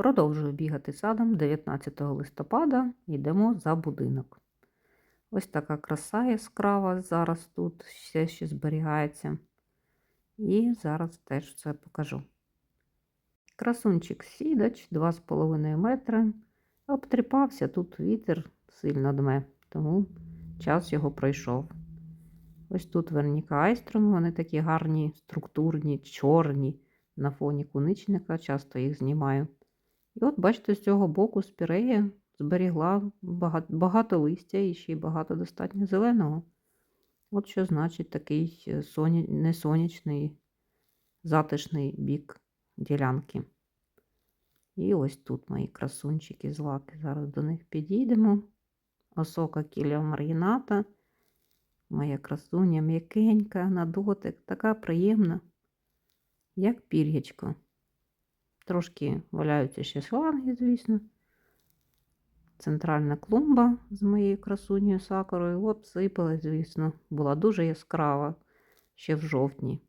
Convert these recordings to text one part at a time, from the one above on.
Продовжую бігати садом 19 листопада йдемо за будинок. Ось така краса яскрава зараз тут все ще зберігається. І зараз теж це покажу. Красунчик сідач 2,5 метри. Обтріпався, тут вітер сильно дме, тому час його пройшов. Ось тут верніка айстрами, вони такі гарні, структурні, чорні на фоні куничника, часто їх знімаю. І от, бачите, з цього боку спірея зберігла багато, багато листя і ще й багато достатньо зеленого. От що значить такий е, соня... несонячний, затишний бік ділянки. І ось тут мої красунчики злаки. Зараз до них підійдемо. Осока кіля маргіната. Моя красуня м'якенька на дотик, така приємна, як пір'ячко. Трошки валяються ще шланги, звісно. Центральна клумба з моєю красунею сакурою обсипалась, звісно, була дуже яскрава ще в жовтні.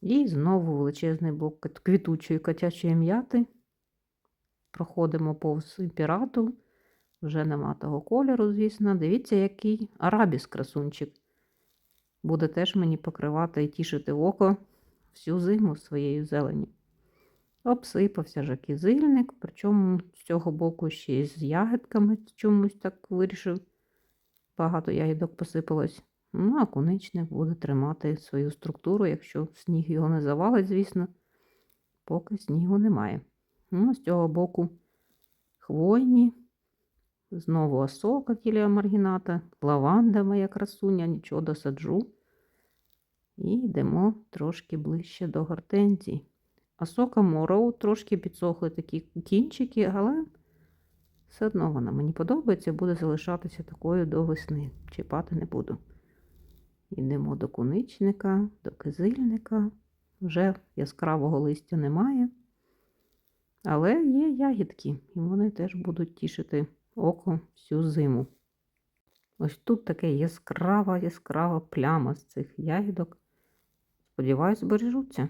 І знову величезний блок квітучої котячої м'яти. Проходимо повз імпірату. Вже нема того кольору, звісно. Дивіться, який арабіс красунчик. Буде теж мені покривати і тішити око всю зиму своєю зеленю. Обсипався же кизильник, причому з цього боку ще й з ягідками чомусь так вирішив. Багато ягідок посипалось. Ну, а куничник буде тримати свою структуру, якщо сніг його не завалить, звісно, поки снігу немає. Ну, з цього боку хвойні, знову осока кілія маргіната, лаванда моя красуня, нічого досаджу. І йдемо трошки ближче до гортензій. А сока Мороу трошки підсохли такі кінчики, але все одно вона мені подобається, буде залишатися такою до весни. Чіпати не буду. Йдемо до куничника, до кизильника. Вже яскравого листя немає. Але є ягідки, і вони теж будуть тішити око всю зиму. Ось тут таке яскрава, яскрава пляма з цих ягідок. Сподіваюсь, збережуться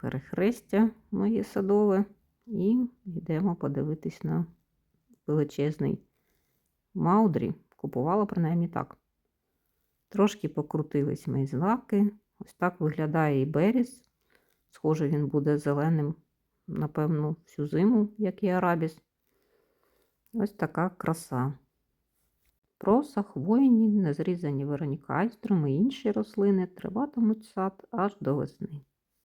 перехрестя моє садове, і йдемо подивитись на величезний маудрі. Купувала принаймні так. Трошки покрутились мої злаки. Ось так виглядає і беріз. Схоже, він буде зеленим, напевно, всю зиму, як і арабіс. Ось така краса. Проса, хвойні, незрізані веронікайстром і інші рослини триватимуть сад аж до весни.